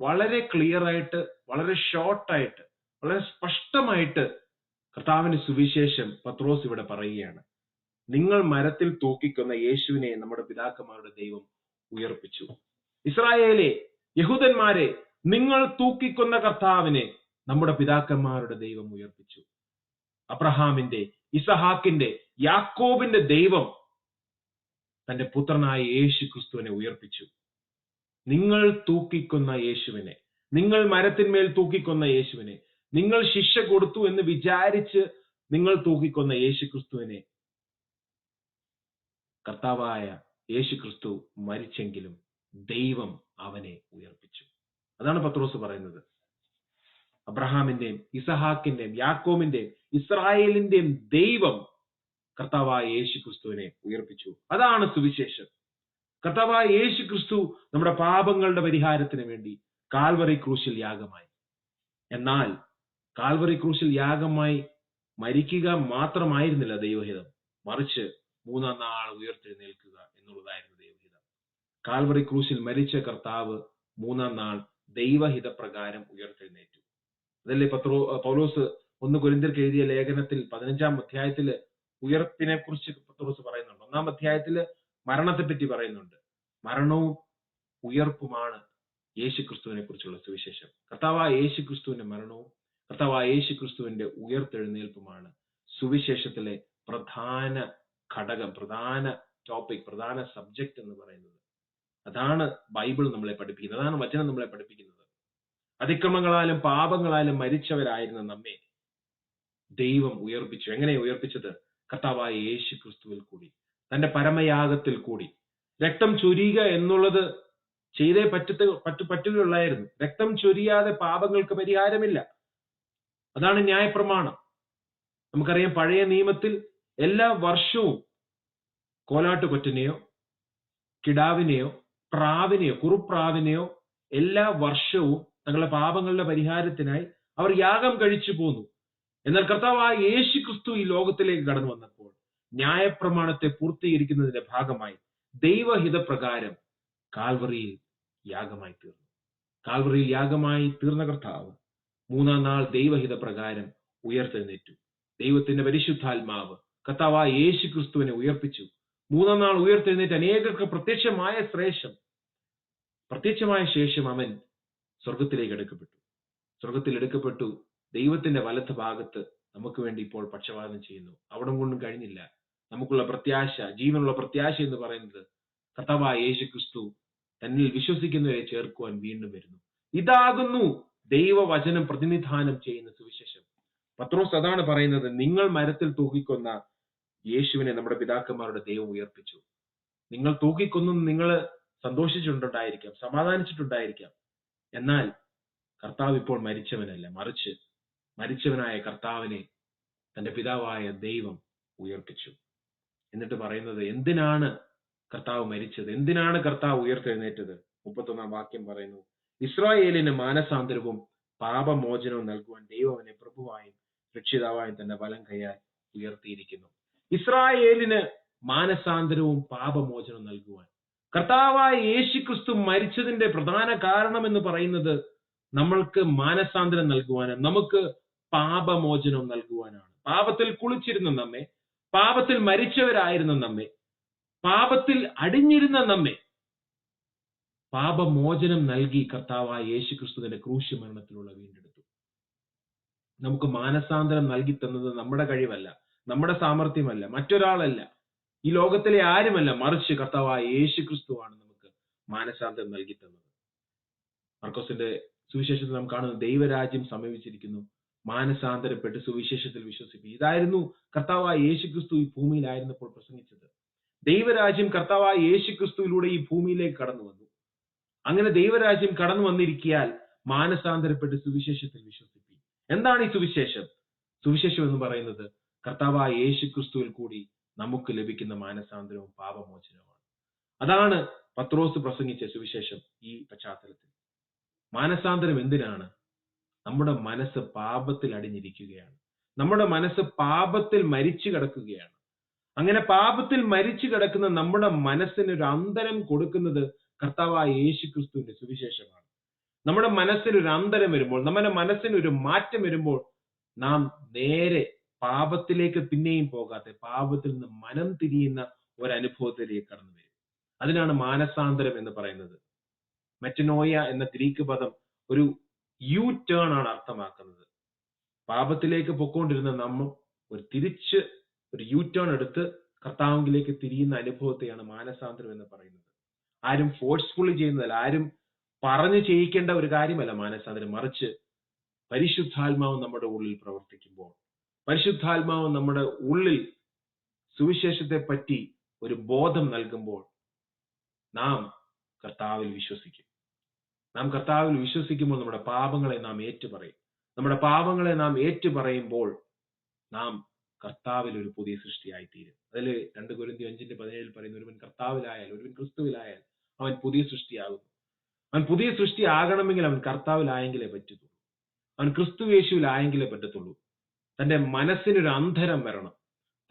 വളരെ ക്ലിയർ ആയിട്ട് വളരെ ഷോർട്ടായിട്ട് വളരെ സ്പഷ്ടമായിട്ട് കർത്താവിന് സുവിശേഷം പത്രോസ് ഇവിടെ പറയുകയാണ്. നിങ്ങൾ മരത്തിൽ തൂക്കിക്കൊന്ന യേശുവിനെ നമ്മുടെ പിതാക്കന്മാരുടെ ദൈവം ഉയർപ്പിച്ചു. ഇസ്രായേലെ യഹൂദന്മാരെ നിങ്ങൾ തൂക്കിക്കൊന്ന കർത്താവിനെ നമ്മുടെ പിതാക്കന്മാരുടെ ദൈവം ഉയർപ്പിച്ചു. അബ്രഹാമിന്റെ ഇസഹാക്കിന്റെ യാക്കോബിന്റെ ദൈവം തന്റെ പുത്രനായ യേശു ക്രിസ്തുവിനെ ഉയർപ്പിച്ചു. നിങ്ങൾ തൂക്കിക്കൊന്ന യേശുവിനെ. നിങ്ങൾ മരത്തിന്മേൽ തൂക്കിക്കൊന്ന യേശുവിനെ. നിങ്ങൾ ശിക്ഷ കൊടുത്തു എന്ന് വിചാരിച്ച് നിങ്ങൾ തൂക്കിക്കൊന്ന യേശു ക്രിസ്തുവിനെ കർത്താവായ യേശു ക്രിസ്തു മരിച്ചെങ്കിലും ദൈവം അവനെ ഉയർപ്പിച്ചു. അതാണ് പത്രോസ് പറയുന്നത്. അബ്രഹാമിന്റെയും ഇസഹാക്കിന്റെയും യാക്കോമിന്റെയും ഇസ്രായേലിന്റെയും ദൈവം കർത്താവായ യേശു ക്രിസ്തുവിനെ ഉയർപ്പിച്ചു. അതാണ് സുവിശേഷം. കർത്താവായ യേശു ക്രിസ്തു നമ്മുടെ പാപങ്ങളുടെ പരിഹാരത്തിന് വേണ്ടി കാൽവറി ക്രൂശിൽ യാഗമായി. എന്നാൽ കാൽവറി ക്രൂശിൽ യാഗമായി മരിക്കുക മാത്രമായിരുന്നില്ല ദൈവഹിതം. മറിച്ച് മൂന്നാം നാൾ ഉയർത്തെഴുന്നേൽക്കുക എന്നുള്ളതായിരുന്നു ദൈവഹിതം. കാൽവറി ക്രൂശിൽ മരിച്ച കർത്താവ് മൂന്നാം നാൾ ദൈവഹിത പ്രകാരം ഉയർത്തെഴുന്നേറ്റു. അതല്ലേ പത്രോ പൗലോസ് ഒന്ന് കൊരിന്തിർക്ക് എഴുതിയ ലേഖനത്തിൽ പതിനഞ്ചാം അധ്യായത്തിൽ ഉയർപ്പിനെ കുറിച്ച് പത്രോസ് പറയുന്നുണ്ട്. ഒന്നാം അധ്യായത്തിൽ മരണത്തെ പറ്റി പറയുന്നുണ്ട്. മരണവും ഉയർപ്പുമാണ് യേശു ക്രിസ്തുവിനെ കുറിച്ചുള്ള സുവിശേഷം. കർത്താവ് യേശു ക്രിസ്തുവിന്റെ മരണവും കർത്താവ് യേശു ക്രിസ്തുവിന്റെ ഉയർത്തെഴുന്നേൽപ്പുമാണ് സുവിശേഷത്തിലെ പ്രധാന ഘടകം പ്രധാന ടോപ്പിക് പ്രധാന സബ്ജക്ട് എന്ന് പറയുന്നത്. അതാണ് ബൈബിൾ നമ്മളെ പഠിപ്പിക്കുന്നത്. അതാണ് വചനം നമ്മളെ പഠിപ്പിക്കുന്നത്. അതിക്രമങ്ങളാലും പാപങ്ങളാലും മരിച്ചവരായിരുന്ന നമ്മെ ദൈവം ഉയർപ്പിച്ചു. എങ്ങനെ ഉയർപ്പിച്ചത്? കർത്താവായ യേശു ക്രിസ്തുവിൽ കൂടി. തന്റെ പരമയാഗത്തിൽ കൂടി. രക്തം ചൊരിയുക എന്നുള്ളത് ചെയ്തേ പറ്റത്ത് പറ്റു പറ്റുകയുള്ളായിരുന്നു രക്തം ചൊരിയാതെ പാപങ്ങൾക്ക് പരിഹാരമില്ല. അതാണ് ന്യായപ്രമാണം. നമുക്കറിയാം പഴയ നിയമത്തിൽ എല്ലാ വർഷവും കോലാട്ടുകൊറ്റനെയോ കിടാവിനെയോ പ്രാവിനെയോ കുറുപ്രാവിനെയോ എല്ലാ വർഷവും തങ്ങളുടെ പാപങ്ങളുടെ പരിഹാരത്തിനായി അവർ യാഗം കഴിച്ചു പോന്നു. എന്നാൽ കർത്താവ് ആ യേശു ക്രിസ്തു ഈ ലോകത്തിലേക്ക് കടന്നു വന്നപ്പോൾ ന്യായപ്രമാണത്തെ പൂർത്തീകരിക്കുന്നതിന്റെ ഭാഗമായി ദൈവഹിതപ്രകാരം കാൽവറിയിൽ യാഗമായി തീർന്നു. കാൽവറിയിൽ യാഗമായി തീർന്ന കർത്താവ് മൂന്നാം നാൾ ദൈവഹിത പ്രകാരം ഉയർത്തെഴുന്നേറ്റു. ദൈവത്തിന്റെ പരിശുദ്ധാത്മാവ് കർത്താവായ യേശു ക്രിസ്തുവിനെ ഉയർപ്പിച്ചു. മൂന്നാം നാൾ ഉയർത്തെഴുന്നേറ്റ് അനേകർക്ക് പ്രത്യക്ഷമായ ശ്രേഷം പ്രത്യക്ഷമായ ശേഷം അവൻ സ്വർഗത്തിലേക്ക് എടുക്കപ്പെട്ടു. സ്വർഗത്തിൽ എടുക്കപ്പെട്ടു. ദൈവത്തിന്റെ വലത്ത് ഭാഗത്ത് നമുക്ക് വേണ്ടി ഇപ്പോൾ പക്ഷപാതം ചെയ്യുന്നു. അവിടം കൊണ്ടും കഴിഞ്ഞില്ല. നമുക്കുള്ള പ്രത്യാശ ജീവനുള്ള പ്രത്യാശ എന്ന് പറയുന്നത് കർത്താവായ യേശു ക്രിസ്തു തന്നിൽ വിശ്വസിക്കുന്നവരെ ചേർക്കുവാൻ വീണ്ടും വരുന്നു. ഇതാകുന്നു ദൈവവചനം പ്രതിനിധാനം ചെയ്യുന്ന സുവിശേഷം. പത്രോസ് അതാണ് പറയുന്നത് നിങ്ങൾ മരത്തിൽ തൂക്കിക്കൊന്ന യേശുവിനെ നമ്മുടെ പിതാക്കന്മാരുടെ ദൈവം ഉയർപ്പിച്ചു. നിങ്ങൾ തൂക്കിക്കൊന്നു നിങ്ങൾ സന്തോഷിച്ചിട്ടുണ്ടായിരിക്കാം സമാധാനിച്ചിട്ടുണ്ടായിരിക്കാം. എന്നാൽ കർത്താവ് ഇപ്പോൾ മരിച്ചവനല്ല മറിച്ച് മരിച്ചവനായ കർത്താവിനെ തന്റെ പിതാവായ ദൈവം ഉയർപ്പിച്ചു. എന്നിട്ട് പറയുന്നത് എന്തിനാണ് കർത്താവ് മരിച്ചത്? എന്തിനാണ് കർത്താവ് ഉയർത്തെഴുന്നേറ്റത്? മുപ്പത്തൊന്നാം വാക്യം പറയുന്നു. ഇസ്രായേലിന് മാനസാന്തരവും പാപമോചനവും നൽകുവാൻ ദൈവം അവനെ പ്രഭുവായും രക്ഷിതാവായും തന്റെ വലം കയ്യാൽ ഉയർത്തിയിരിക്കുന്നു. ഇസ്രായേലിന് മാനസാന്തരവും പാപമോചനവും നൽകുവാൻ. കർത്താവായ യേശു ക്രിസ്തു മരിച്ചതിന്റെ പ്രധാന കാരണം എന്ന് പറയുന്നത് നമ്മൾക്ക് മാനസാന്തരം നൽകുവാനും നമുക്ക് പാപമോചനം നൽകുവാനാണ്. പാപത്തിൽ കുളിച്ചിരുന്ന നമ്മെ പാപത്തിൽ മരിച്ചവരായിരുന്ന നമ്മെ. പാപത്തിൽ അടിഞ്ഞിരുന്ന നമ്മെ. പാപമോചനം നൽകി കർത്താവായ യേശു ക്രിസ്തുവിന്റെ ക്രൂശ് മരണത്തിലുള്ള വീണ്ടെടുത്തു. നമുക്ക് മാനസാന്തരം നൽകി തന്നത് നമ്മുടെ കഴിവല്ല നമ്മുടെ സാമർഥ്യമല്ല മറ്റൊരാളല്ല. ഈ ലോകത്തിലെ ആരുമല്ല മറിച്ച് കർത്താവായ യേശു ക്രിസ്തുവാണ് നമുക്ക് മാനസാന്തരം നൽകി തന്നത്. മർക്കോസിന്റെ സുവിശേഷത്തിൽ നാം കാണുന്ന ദൈവരാജ്യം സമീപിച്ചിരിക്കുന്നു. മാനസാന്തരപ്പെട്ട് സുവിശേഷത്തിൽ വിശ്വസിപ്പിക്കും ഇതായിരുന്നു കർത്താവായ യേശു ക്രിസ്തു ഈ ഭൂമിയിലായിരുന്നപ്പോൾ പ്രസംഗിച്ചത്. ദൈവരാജ്യം കർത്താവായ യേശു ക്രിസ്തുവിലൂടെ ഈ ഭൂമിയിലേക്ക് കടന്നു വന്നു. അങ്ങനെ ദൈവരാജ്യം കടന്നു വന്നിരിക്കിയാൽ മാനസാന്തരപ്പെട്ട് സുവിശേഷത്തിൽ വിശ്വസിപ്പി. എന്താണ് ഈ സുവിശേഷം? സുവിശേഷം എന്ന് പറയുന്നത് കർത്താവായ യേശു ക്രിസ്തുവിൽ കൂടി നമുക്ക് ലഭിക്കുന്ന മാനസാന്തരവും പാപമോചനവുമാണ്. അതാണ് പത്രോസ് പ്രസംഗിച്ച സുവിശേഷം ഈ പശ്ചാത്തലത്തിൽ. മാനസാന്തരം എന്തിനാണ്? നമ്മുടെ മനസ്സ് പാപത്തിൽ അടിഞ്ഞിരിക്കുകയാണ്. നമ്മുടെ മനസ്സ് പാപത്തിൽ മരിച്ചു കിടക്കുകയാണ്. അങ്ങനെ പാപത്തിൽ മരിച്ചു കിടക്കുന്ന നമ്മുടെ മനസ്സിന് ഒരു അന്തരം കൊടുക്കുന്നത് കർത്താവായ യേശു ക്രിസ്തുവിന്റെ സുവിശേഷമാണ്. നമ്മുടെ മനസ്സിന് ഒരു അന്തരം വരുമ്പോൾ നമ്മുടെ മനസ്സിന് ഒരു മാറ്റം വരുമ്പോൾ നാം നേരെ പാപത്തിലേക്ക് പിന്നെയും പോകാതെ പാപത്തിൽ നിന്ന് മനം തിരിയുന്ന ഒരനുഭവത്തിലേക്ക് കടന്നു വരും. അതിനാണ് മാനസാന്തരം എന്ന് പറയുന്നത്. മെറ്റനോയ എന്ന ഗ്രീക്ക് പദം ഒരു യു ടേൺ ആണ് അർത്ഥമാക്കുന്നത്. പാപത്തിലേക്ക് പൊക്കോണ്ടിരുന്ന നമ്മൾ ഒരു തിരിച്ച് ഒരു യു ടേൺ എടുത്ത് കർത്താവിലേക്ക് തിരിയുന്ന അനുഭവത്തെയാണ് മാനസാന്തരം എന്ന് പറയുന്നത്. ആരും ഫോഴ്സ്ഫുള്ളി ചെയ്യുന്നതല്ല ആരും പറഞ്ഞു ചെയ്യിക്കേണ്ട ഒരു കാര്യമല്ല മാനസാന്തരം. മറിച്ച് പരിശുദ്ധാത്മാവ് നമ്മുടെ ഉള്ളിൽ പ്രവർത്തിക്കുമ്പോൾ പരിശുദ്ധാത്മാവ് നമ്മുടെ ഉള്ളിൽ സുവിശേഷത്തെ പറ്റി ഒരു ബോധം നൽകുമ്പോൾ നാം കർത്താവിൽ വിശ്വസിക്കും. നാം കർത്താവിൽ വിശ്വസിക്കുമ്പോൾ നമ്മുടെ പാപങ്ങളെ നാം ഏറ്റുപറയും. നമ്മുടെ പാപങ്ങളെ നാം ഏറ്റുപറയുമ്പോൾ നാം കർത്താവിൽ ഒരു പുതിയ സൃഷ്ടിയായി തീരും അതിൽ രണ്ട് കുരുന്തി അഞ്ചിന്റെ പതിനേഴിൽ പറയുന്ന ഒരുവൻ കർത്താവിലായാൽ ഒരുവൻ ക്രിസ്തുവിലായാൽ അവൻ പുതിയ സൃഷ്ടിയാകുന്നു. അവൻ പുതിയ സൃഷ്ടി ആകണമെങ്കിൽ അവൻ കർത്താവിലായെങ്കിലേ പറ്റത്തുള്ളൂ. അവൻ ക്രിസ്തു യേശുവിലായെങ്കിലേ പറ്റത്തുള്ളൂ. തന്റെ മനസ്സിനൊരു അന്ധരം വരണം.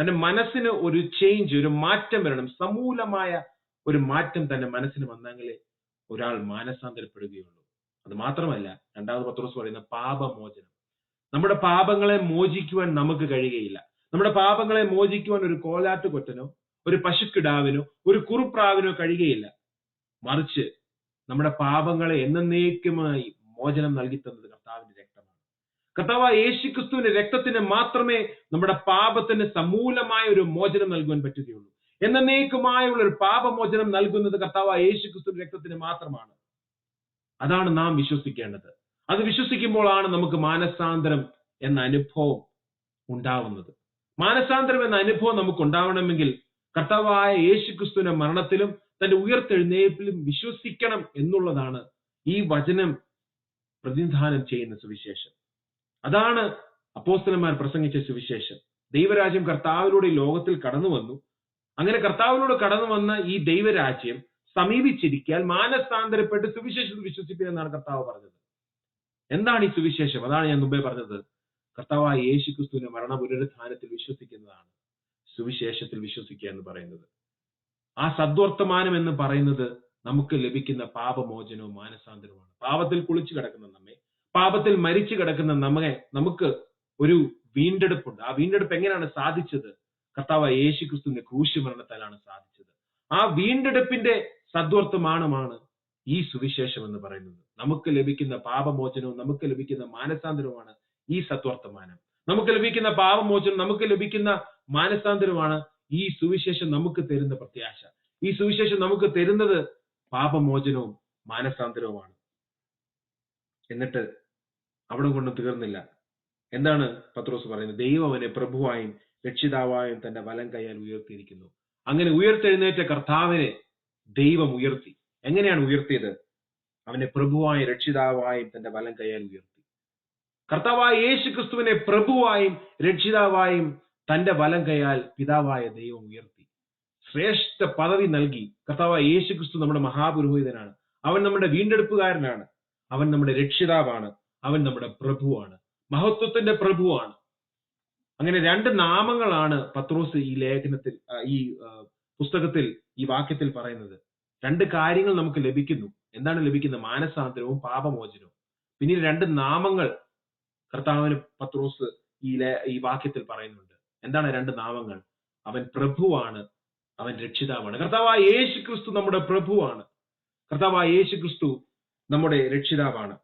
തന്റെ മനസ്സിന് ഒരു ചേഞ്ച് ഒരു മാറ്റം വരണം. സമൂലമായ ഒരു മാറ്റം തന്റെ മനസ്സിന് വന്നെങ്കിലേ ഒരാൾ മാനസാന്തരപ്പെടുകയുള്ളൂ. അത് മാത്രമല്ല രണ്ടാമത് പത്രോസ് പറയുന്ന പാപമോചനം. നമ്മുടെ പാപങ്ങളെ മോചിക്കുവാൻ നമുക്ക് കഴിയുകയില്ല. നമ്മുടെ പാപങ്ങളെ മോചിക്കുവാൻ ഒരു കോലാട്ട് കൊറ്റനോ ഒരു പശുക്കിടാവിനോ ഒരു കുറുപ്രാവിനോ കഴിയുകയില്ല. മറിച്ച് നമ്മുടെ പാപങ്ങളെ എന്നേക്കുമായി മോചനം നൽകി തന്നത് കർത്താവിന്റെ രക്തമാണ്. കർത്താവ് യേശു ക്രിസ്തുവിന്റെ രക്തത്തിന് മാത്രമേ നമ്മുടെ പാപത്തിന് സമൂലമായ ഒരു മോചനം നൽകുവാൻ പറ്റുകയുള്ളൂ. എന്നേക്കുമായുള്ള ഒരു പാപമോചനം നൽകുന്നത് കർത്താവ് യേശുക്രിസ്തുവിന്റെ രക്തത്തിന് മാത്രമാണ്. അതാണ് നാം വിശ്വസിക്കേണ്ടത്. അത് വിശ്വസിക്കുമ്പോഴാണ് നമുക്ക് മാനസാന്തരം എന്ന അനുഭവം ഉണ്ടാവുന്നത്. മാനസാന്തരം എന്ന അനുഭവം നമുക്ക് ഉണ്ടാവണമെങ്കിൽ കർത്താവായ യേശുക്രിസ്തുവിന്റെ മരണത്തിലും തന്റെ ഉയർത്തെഴുന്നേൽപ്പിലും വിശ്വസിക്കണം എന്നുള്ളതാണ് ഈ വചനം പ്രതിനിധാനം ചെയ്യുന്ന സുവിശേഷം. അതാണ് അപ്പോസ്തലന്മാർ പ്രസംഗിച്ച സുവിശേഷം. ദൈവരാജ്യം കർത്താവിലൂടെ ലോകത്തിൽ കടന്നു വന്നു അങ്ങനെ കർത്താവിലൂടെ കടന്നു വന്ന ഈ ദൈവരാജ്യം സമീപിച്ചിരിക്കാൻ മാനസാന്തരപ്പെട്ട് സുവിശേഷത്തിൽ വിശ്വസിക്കുക എന്നാണ് കർത്താവ് പറഞ്ഞത്. എന്താണ് ഈ സുവിശേഷം? അതാണ് ഞാൻ മുമ്പേ പറഞ്ഞത്. കർത്താവായ യേശു ക്രിസ്തുവിന്റെ മരണ പുനരുദ്ധാനത്തിൽ വിശ്വസിക്കുന്നതാണ് സുവിശേഷത്തിൽ വിശ്വസിക്കുക എന്ന് പറയുന്നത്. ആ സദ്വർത്തമാനം എന്ന് പറയുന്നത് നമുക്ക് ലഭിക്കുന്ന പാപമോചനവും മാനസാന്തരവുമാണ്. പാപത്തിൽ കുളിച്ചു കിടക്കുന്ന നമ്മെ പാപത്തിൽ മരിച്ചു കിടക്കുന്ന നമ്മെ നമുക്ക് ഒരു വീണ്ടെടുപ്പുണ്ട്. ആ വീണ്ടെടുപ്പ് എങ്ങനെയാണ് സാധിച്ചത്? കർത്താവ് യേശു ക്രിസ്തുവിന്റെ ക്രൂശ് മരണത്താലാണ് സാധിച്ചത്. ആ വീണ്ടെടുപ്പിന്റെ സദ്വർത്തമാനമാണ് ഈ സുവിശേഷം എന്ന് പറയുന്നത്. നമുക്ക് ലഭിക്കുന്ന പാപമോചനവും നമുക്ക് ലഭിക്കുന്ന മാനസാന്തരവുമാണ് ഈ സദ്വർത്തമാനം. നമുക്ക് ലഭിക്കുന്ന പാപമോചനം നമുക്ക് ലഭിക്കുന്ന മാനസാന്തരമാണ് ഈ സുവിശേഷം നമുക്ക് തരുന്ന പ്രത്യാശ. ഈ സുവിശേഷം നമുക്ക് തരുന്നത് പാപമോചനവും മാനസാന്തരവുമാണ്. എന്നിട്ട് അവിടെ കൊണ്ട് തീർന്നില്ല. എന്താണ് പത്രോസ് പറയുന്നത്? ദൈവം അവനെ പ്രഭുവായും രക്ഷിതാവായും തന്റെ വലം കൈയാൽ ഉയർത്തിയിരിക്കുന്നു. അങ്ങനെ ഉയർത്തെഴുന്നേറ്റ കർത്താവിനെ ദൈവം ഉയർത്തി. എങ്ങനെയാണ് ഉയർത്തിയത്? അവനെ പ്രഭുവായും രക്ഷിതാവായും തന്റെ വലം കൈയാൽ ഉയർത്തി. കർത്താവായ യേശു ക്രിസ്തുവിനെ പ്രഭുവായും രക്ഷിതാവായും തന്റെ വലം കൈയാൽ പിതാവായ ദൈവം ഉയർത്തി. ശ്രേഷ്ഠ പദവി നൽകി. കർത്താവായ യേശു ക്രിസ്തു നമ്മുടെ മഹാപുരോഹിതനാണ്. അവൻ നമ്മുടെ വീണ്ടെടുപ്പുകാരനാണ്. അവൻ നമ്മുടെ രക്ഷിതാവാണ്. അവൻ നമ്മുടെ പ്രഭുവാണ്. മഹത്വത്തിന്റെ പ്രഭുവാണ്. അങ്ങനെ രണ്ട് നാമങ്ങളാണ് പത്രോസ് ഈ ലേഖനത്തിൽ ഈ പുസ്തകത്തിൽ ഈ വാക്യത്തിൽ പറയുന്നത്. രണ്ട് കാര്യങ്ങൾ നമുക്ക് ലഭിക്കുന്നു. എന്താണ് ലഭിക്കുന്നത്? മാനസാന്തരവും പാപമോചനവും. പിന്നീട് രണ്ട് നാമങ്ങൾ കർത്താവിന് പത്രോസ് ഈ ഈ വാക്യത്തിൽ പറയുന്നുണ്ട്. എന്താണ് രണ്ട് നാമങ്ങൾ? അവൻ പ്രഭുവാണ് അവൻ രക്ഷിതാവാണ്. കർത്താവായ യേശു ക്രിസ്തു നമ്മുടെ പ്രഭുവാണ്. കർത്താവായ യേശു ക്രിസ്തു നമ്മുടെ രക്ഷിതാവാണ്.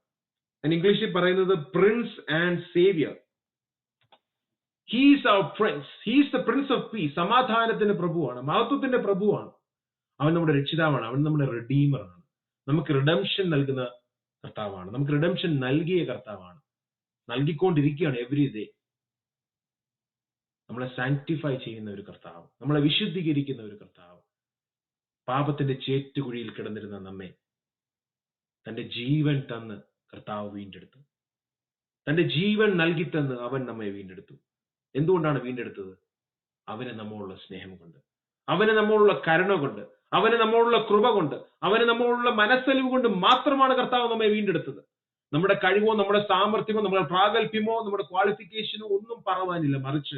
ഇംഗ്ലീഷിൽ പറയുന്നത് prince and saviour he's our prince he's the prince of peace സമാധാനത്തിന്റെ പ്രഭുവാണ്. മഹത്വത്തിന്റെ പ്രഭുവാണ്. അവൻ നമ്മുടെ രക്ഷിതാവാണ്. അവൻ നമ്മുടെ റിഡീമറാണ് നമുക്ക് റിഡംഷൻ നൽകുന്ന കർത്താവാണ്. നമുക്ക് റിഡംഷൻ നൽകിയ കർത്താവാണ്. നൽകിക്കൊണ്ടിരിക്കുകയാണ് എവറി ഡേ നമ്മളെ സാങ്ക്ടിഫൈ ചെയ്യുന്ന ഒരു കർത്താവ്. നമ്മളെ വിശുദ്ധീകരിക്കുന്ന ഒരു കർത്താവ്. പാപത്തിന്റെ ചേറ്റുകുഴിയിൽ കിടന്നിരുന്ന നമ്മെ തന്റെ ജീവൻ തന്ന് കർത്താവ് വീണ്ടെടുത്തു. തന്റെ ജീവൻ നൽകി തന്ന് അവൻ നമ്മെ വീണ്ടെടുത്തു. എന്തുകൊണ്ടാണ് വീണ്ടെടുത്തത്? അവന് നമ്മളുള്ള സ്നേഹം കൊണ്ട്. അവന് നമ്മളുള്ള കരുണ കൊണ്ട്. അവന് നമ്മളുള്ള കൃപ കൊണ്ട്. അവന് നമ്മളുള്ള മനസ്സലിവ് കൊണ്ട് മാത്രമാണ് കർത്താവ് നമ്മെ വീണ്ടെടുത്തത്. നമ്മുടെ കഴിവോ നമ്മുടെ സാമർഥ്യമോ നമ്മുടെ പ്രാഗൽഭ്യമോ നമ്മുടെ ക്വാളിഫിക്കേഷനോ ഒന്നും പറവാനില്ല. മറിച്ച്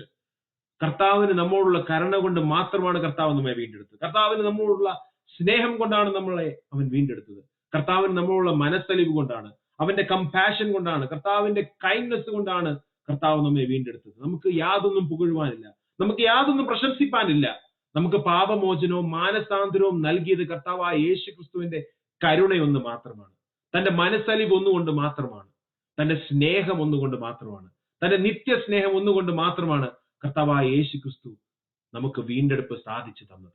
കർത്താവിന് നമ്മളുള്ള കരുണ കൊണ്ട് മാത്രമാണ് കർത്താവ് നമ്മെ വീണ്ടെടുത്തത്. കർത്താവിന് നമ്മളുള്ള സ്നേഹം കൊണ്ടാണ് നമ്മളെ അവൻ വീണ്ടെടുത്തത്. കർത്താവിന് നമ്മളുള്ള മനസ്സലിവ് കൊണ്ടാണ്. അവന്റെ കമ്പാഷൻ കൊണ്ടാണ്. കർത്താവിന്റെ കൈൻഡ്നെസ് കൊണ്ടാണ് കർത്താവ് നമ്മെ വീണ്ടെടുത്തത്. നമുക്ക് യാതൊന്നും പുകഴുവാനില്ല. നമുക്ക് യാതൊന്നും പ്രശംസിപ്പാനില്ല. നമുക്ക് പാപമോചനവും മാനസാന്തരവും നൽകിയത് കർത്താവായ യേശു ക്രിസ്തുവിന്റെ കരുണയൊന്ന് മാത്രമാണ്. തന്റെ മനസ്സലിവ് ഒന്നുകൊണ്ട് മാത്രമാണ്. തന്റെ സ്നേഹം ഒന്നുകൊണ്ട് മാത്രമാണ്. തന്റെ നിത്യ സ്നേഹം ഒന്നുകൊണ്ട് മാത്രമാണ് കർത്താവായ യേശു ക്രിസ്തു നമുക്ക് വീണ്ടെടുപ്പ് സാധിച്ചു തന്നത്.